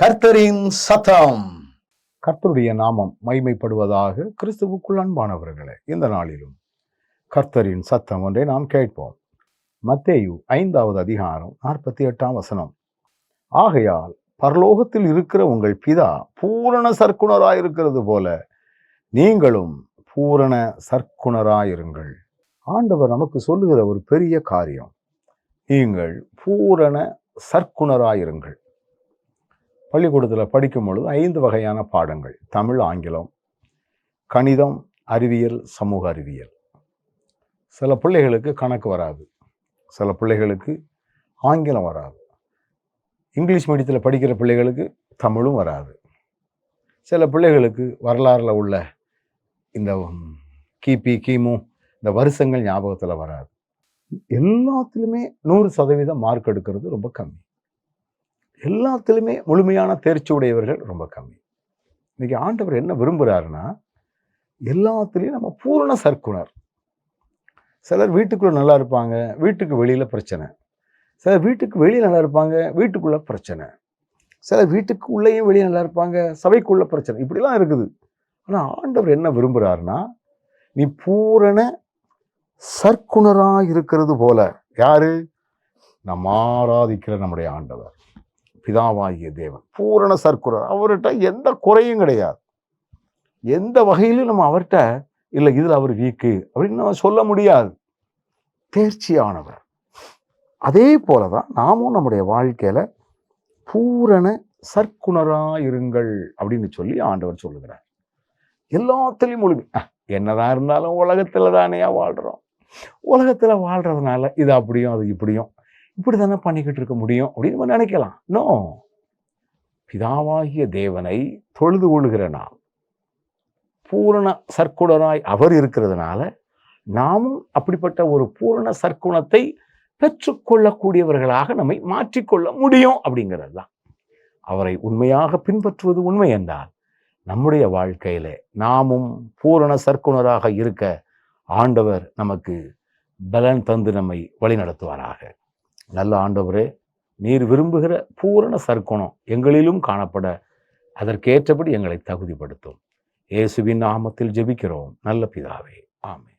கர்த்தரின் சத்தம். கர்த்தருடைய நாமம் மைமைப்படுவதாக கிறிஸ்துவுக்குள் அன்பானவர்களே இந்த நாளிலும் கர்த்தரின் சத்தம் ஒன்றை நாம் கேட்போம். மத்தேயு ஐந்தாவது அதிகாரம் நாற்பத்தி எட்டாம் வசனம். ஆகையால் பரலோகத்தில் இருக்கிற உங்கள் பிதா பூரண சர்க்குணராயிருக்கிறது போல நீங்களும் பூரண சர்க்குணராயிருங்கள் ஆண்டவர் நமக்கு சொல்லுகிற ஒரு பெரிய காரியம் நீங்கள் பூரண சர்க்குணராயிருங்கள் பள்ளிக்கூடத்தில் படிக்கும் பொழுது ஐந்து வகையான பாடங்கள். தமிழ் ஆங்கிலம் கணிதம் அறிவியல் சமூக அறிவியல். சில பிள்ளைகளுக்கு கணக்கு வராது. சில பிள்ளைகளுக்கு ஆங்கிலம் வராது. இங்கிலீஷ் மீடியத்தில் படிக்கிற பிள்ளைகளுக்கு தமிழும் வராது. சில பிள்ளைகளுக்கு வரலாறில் உள்ள இந்த கிபி கிமு இந்த வருஷங்கள் ஞாபகத்தில் வராது. எல்லாத்துலேயுமே நூறு சதவீதம் மார்க் எடுக்கிறது ரொம்ப கம்மி. எல்லாத்துலேயுமே முழுமையான தேர்ச்சி உடையவர்கள் ரொம்ப கம்மி. இன்றைக்கி ஆண்டவர் என்ன விரும்புகிறாருன்னா எல்லாத்துலேயும் நம்ம பூரண சர்க்குணர் சிலர் வீட்டுக்குள்ளே நல்லா இருப்பாங்க வீட்டுக்கு வெளியில் பிரச்சனை. சிலர் வீட்டுக்கு வெளியே நல்லா இருப்பாங்க வீட்டுக்குள்ளே பிரச்சனை. சிலர் வீட்டுக்கு உள்ளேயும் வெளியே நல்லா இருப்பாங்க சபைக்குள்ளே பிரச்சனை. இப்படிலாம் இருக்குது. ஆனால் ஆண்டவர் என்ன விரும்புகிறாருன்னா நீ பூரண சர்க்குணராக இருக்கிறது போல. யாரு? நம்ம ஆராதிக்கிற நம்முடைய ஆண்டவர். பிதாவாகிய தேவன். பூரண சர்க்குரர் அவர்கிட்ட எந்த குறையும் கிடையாது. எந்த வகையிலும் நம்ம அவர்கிட்ட இல்லை இதில் அவர் வீக்கு. அப்படின்னு நம்ம சொல்ல முடியாது. தேர்ச்சியானவர். அதே போல தான் நாமும் நம்முடைய வாழ்க்கையில் பூரண சர்க்குணராயிருங்கள் அப்படின்னு சொல்லி ஆண்டவர் சொல்லுகிறார். எல்லாத்துலேயும் முழுமை என்னதான் இருந்தாலும் உலகத்தில் தானேயா வாழ்கிறோம் உலகத்தில் வாழ்கிறதுனால இது அப்படியும் அது இப்படியும் இப்படி தானே பண்ணிக்கிட்டு இருக்க முடியும் அப்படின்னு நம்ம நினைக்கலாம். நோ பிதாவாகிய தேவனை தொழுது கொள்கிற நாம் பூரண சர்க்குணராய் அவர் இருக்கிறதுனால நாமும் அப்படிப்பட்ட ஒரு பூரண சர்க்குணத்தை பெற்றுக்கொள்ளக்கூடியவர்களாக நம்மை மாற்றிக்கொள்ள முடியும் அப்படிங்கிறது தான். அவரை உண்மையாக பின்பற்றுவது உண்மை என்றால் நம்முடைய வாழ்க்கையில் நாமும் பூரண சர்க்குணராக இருக்க ஆண்டவர் நமக்கு பலன் தந்து நம்மை வழிநடத்துவாராக. நல்ல ஆண்டவரே நீர் விரும்புகிற பூரண சர்க்குணம் எங்களிலும் காணப்பட அதற்கேற்றபடி எங்களை தகுதிப்படுத்தும். இயேசுவின் நாமத்தில் ஜெபிக்கிறோம். நல்ல பிதாவே. ஆமே